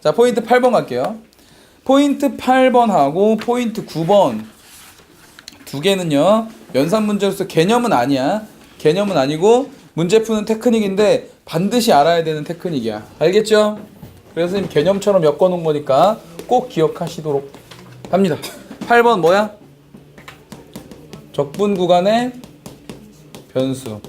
자, 포인트 8번 갈게요. 포인트 8번하고 포인트 9번 두 개는요. 연산 문제로서 개념은 아니야. 개념은 아니고 문제 푸는 테크닉인데 반드시 알아야 되는 테크닉이야. 알겠죠? 그래서 선생님 개념처럼 엮어 놓은 거니까 꼭 기억하시도록 합니다. 8번 뭐야? 적분 구간의 변수.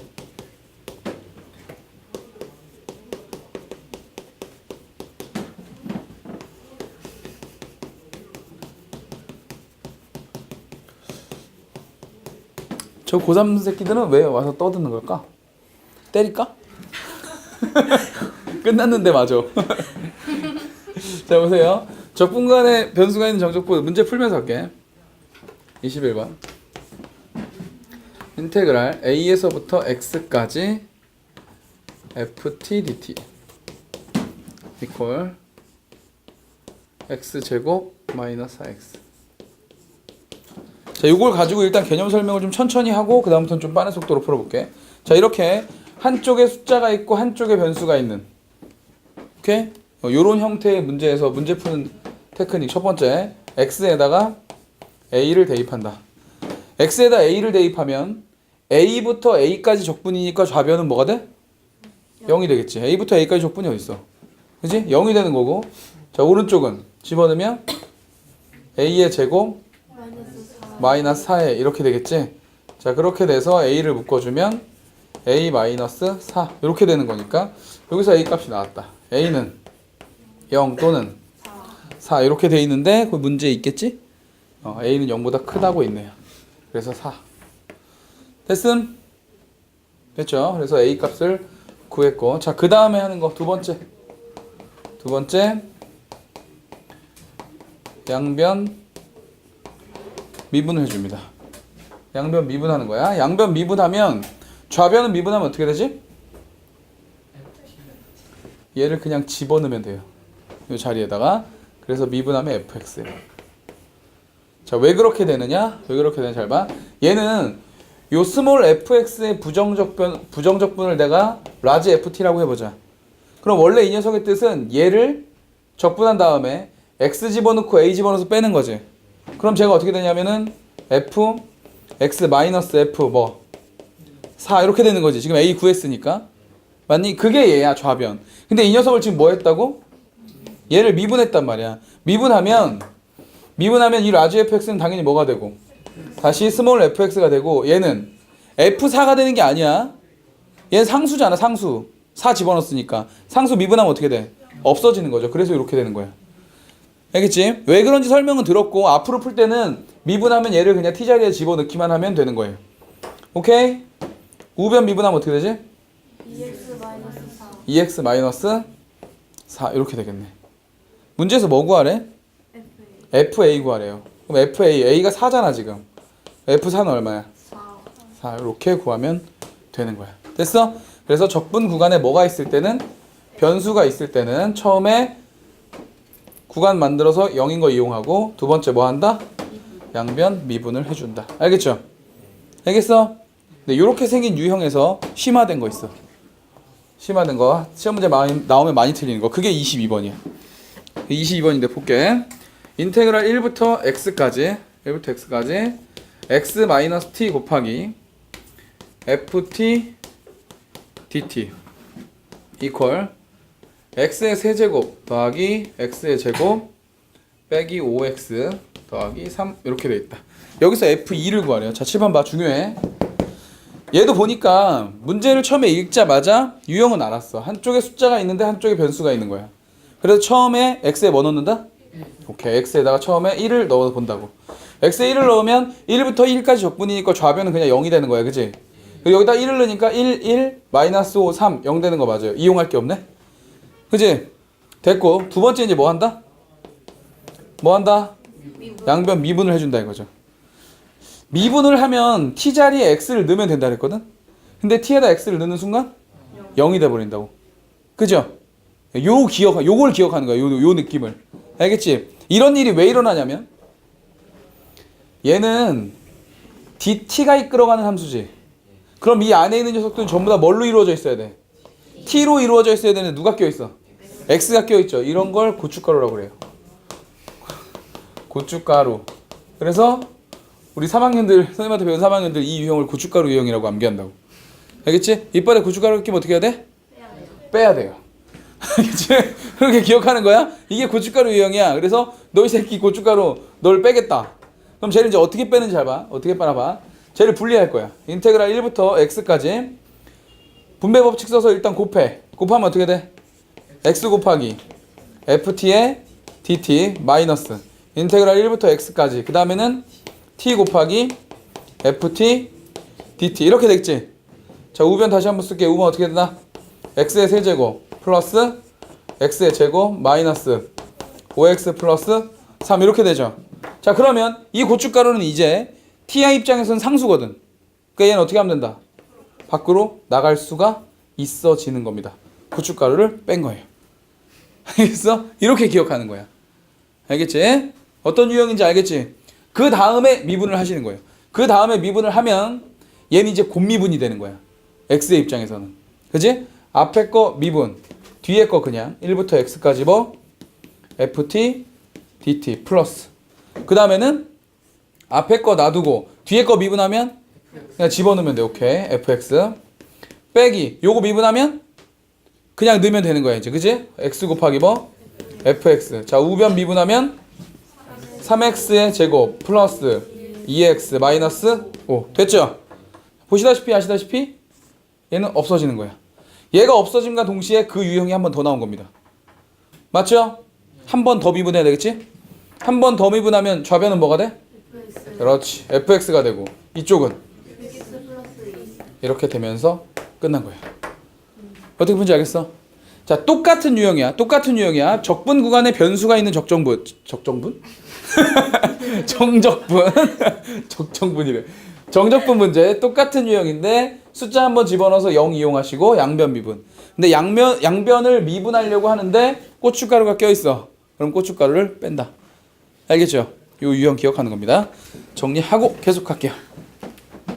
저 고3 새끼들은 왜 와서 떠드는 걸까? 때릴까? 끝났는데 맞아. 자 보세요. 적분간에 변수가 있는 정적분 문제 풀면서 할게. 21번. 인테그랄 a에서부터 x까지 ft dt 이퀄 x 제곱 마이너스 4x 자, 이걸 가지고 일단 개념 설명을 좀 천천히 하고 그 다음부터는 좀 빠른 속도로 풀어볼게. 자, 이렇게 한쪽에 숫자가 있고 한쪽에 변수가 있는 오케이? 어, 요런 형태의 문제에서 문제 푸는 테크닉 첫 번째 x에다가 a를 대입한다. x에다 a를 대입하면 a부터 a까지 적분이니까 좌변은 뭐가 돼? 0이 되겠지. a부터 a까지 적분이 어디 있어? 그지? 0이 되는 거고. 자, 오른쪽은 집어넣으면 a의 제곱 마이너스 4 마이너스 4에 이렇게 되겠지? 자 그렇게 돼서 a를 묶어주면 a 마이너스 4 이렇게 되는 거니까 여기서 a 값이 나왔다 a는 0 또는 4 4 이렇게 돼 있는데 그 문제에 있겠지? 어, a는 0보다 크다고 있네요 그래서 4 됐음? 됐죠? 그래서 a 값을 구했고 자그 다음에 하는 거 두 번째 두 번째 양변 미분을 해줍니다. 양변 미분하는 거야. 양변 미분하면 좌변은 미분하면 어떻게 되지? 얘를 그냥 집어넣으면 돼요. 이 자리에다가 그래서 미분하면 fx예요. 자, 왜 그렇게 되느냐? 왜 그렇게 되냐 잘 봐. 얘는 요 스몰 fx의 부정적 변 부정적 분을 내가 라지 ft라고 해 보자. 그럼 원래 이 녀석의 뜻은 얘를 적분한 다음에 x 집어넣고 a 집어넣어서 빼는 거지. 그럼 제가 어떻게 되냐면은 f x 마이너스 f 뭐 4 이렇게 되는 거지. 지금 a 구했으니까. 맞니? 그게 얘야 좌변. 근데 이 녀석을 지금 뭐 했다고? 얘를 미분했단 말이야. 미분하면 미분하면 이 라지 fx는 당연히 뭐가 되고 다시 스몰 fx가 되고 얘는 f4가 되는 게 아니야. 얘는 상수잖아, 상수. 4 집어넣었으니까. 상수 미분하면 어떻게 돼? 없어지는 거죠. 그래서 이렇게 되는 거야. 알겠지? 왜 그런지 설명은 들었고 앞으로 풀 때는 미분하면 얘를 그냥 t 자리에 집어넣기만 하면 되는 거예요. 오케이? 우변 미분하면 어떻게 되지? 2x 마이너스 4 2x 마이너스 4 이렇게 되겠네. 문제에서 뭐 구하래? FA 구하래요. 그럼 FA A가 4잖아 지금. F4는 얼마야? 4 4 이렇게 구하면 되는 거야. 됐어? 그래서 적분 구간에 뭐가 있을 때는 변수가 있을 때는 처음에 구간 만들어서 0인 거 이용하고 두 번째 뭐 한다? 양변 미분을 해준다. 알겠죠? 알겠어? 네, 이렇게 생긴 유형에서 심화된 거 있어. 심화된 거 시험 문제 많이, 나오면 많이 틀리는 거. 그게 22번이야. 22번인데 볼게. 인테그랄 1부터 x까지 1부터 x까지 x 마이너스 t 곱하기 ft dt 이퀄 x의 세제곱 더하기 x의 제곱 빼기 5x 더하기 3 이렇게 돼 있다. 여기서 f2를 구하래요. 자, 7번 봐. 중요해. 얘도 보니까 문제를 처음에 읽자마자 유형은 알았어. 한쪽에 숫자가 있는데 한쪽에 변수가 있는 거야. 그래서 처음에 x에 뭐 넣는다? 오케이. x에다가 처음에 1을 넣어 본다고. x에 1을 넣으면 1부터 1까지 적분이니까 좌변은 그냥 0이 되는 거야. 그지? 그리고 여기다 1을 넣으니까 1, 1, 마이너스 5, 3, 0 되는 거 맞아요. 이용할 게 없네? 그지? 됐고. 두 번째 이제 뭐 한다? 뭐 한다? 양변 미분을 해준다 이거죠. 미분을 하면 t 자리에 x를 넣으면 된다 그랬거든. 근데 t에다 x를 넣는 순간 0이 돼 버린다고. 그죠? 요 기억, 요걸 기억하는 거야. 요, 요 느낌을. 알겠지? 이런 일이 왜 일어나냐면 얘는 dt가 이끌어가는 함수지. 그럼 이 안에 있는 녀석들은 전부 다 뭘로 이루어져 있어야 돼? t로 이루어져 있어야 되는데 누가 껴 있어? X가 껴있죠. 이런 걸 고춧가루라고 그래요. 고춧가루. 그래서 우리 3학년들 선생님한테 배운 3학년들 이 유형을 고춧가루 유형이라고 암기한다고. 알겠지? 이빨에 고춧가루 끼면 어떻게 해야 돼? 빼야 돼요. 알겠지? 그렇게 기억하는 거야? 이게 고춧가루 유형이야. 그래서 너 이 새끼 고춧가루 널 빼겠다. 그럼 쟤를 이제 어떻게 빼는지 잘 봐. 어떻게 빼나 봐. 쟤를 분리할 거야. 인테그랄 1부터 x까지 분배 법칙 써서 일단 곱해. 곱하면 어떻게 돼? X 곱하기 ft의 dt 마이너스 인테그랄 1부터 x까지. 그 다음에는 t 곱하기 ft dt. 이렇게 되겠지? 자 우변 다시 한번 쓸게 우변 어떻게 되나? x의 세제곱 플러스 x의 제곱 마이너스 5x 플러스 3 이렇게 되죠? 자 그러면 이 고춧가루는 이제 t의 입장에서는 상수거든. 그러니까 얘는 어떻게 하면 된다? 밖으로 나갈 수가 있어지는 겁니다. 고춧가루를 뺀 거예요 알겠어? 이렇게 기억하는 거야. 알겠지? 어떤 유형인지 알겠지? 그 다음에 미분을 하시는 거예요. 그 다음에 미분을 하면 얘는 이제 곱미분이 되는 거야. X의 입장에서는. 그지? 앞에 거 미분 뒤에 거 그냥. 1부터 x까지 뭐? Ft dt 플러스. 그 다음에는 앞에 거 놔두고 뒤에 거 미분하면 그냥 집어넣으면 돼. 오케이. Fx 빼기. 요거 미분하면 그냥 넣으면 되는 거야 이제 그지? x 곱하기 뭐 fx 자 우변 미분하면 3x의 제곱 플러스 2x 마이너스 5 됐죠? 보시다시피 아시다시피 얘는 없어지는 거야 얘가 없어짐과 동시에 그 유형이 한 번 더 나온 겁니다 맞죠? 한 번 더 미분해야 되겠지? 한 번 더 미분하면 좌변은 뭐가 돼? 그렇지 fx가 되고 이쪽은 x 플러스 2 이렇게 되면서 끝난 거야. 어떻게 보는지 알겠어? 자, 똑같은 유형이야. 똑같은 유형이야. 적분 구간에 변수가 있는 적정분. 적정분? 정적분. 적정분이래. 정적분 문제 똑같은 유형인데 숫자 한번 집어넣어서 0 이용하시고 양변 미분. 근데 양면 양변을 미분하려고 하는데 고춧가루가 껴 있어. 그럼 고춧가루를 뺀다. 알겠죠? 요 유형 기억하는 겁니다. 정리하고 계속할게요.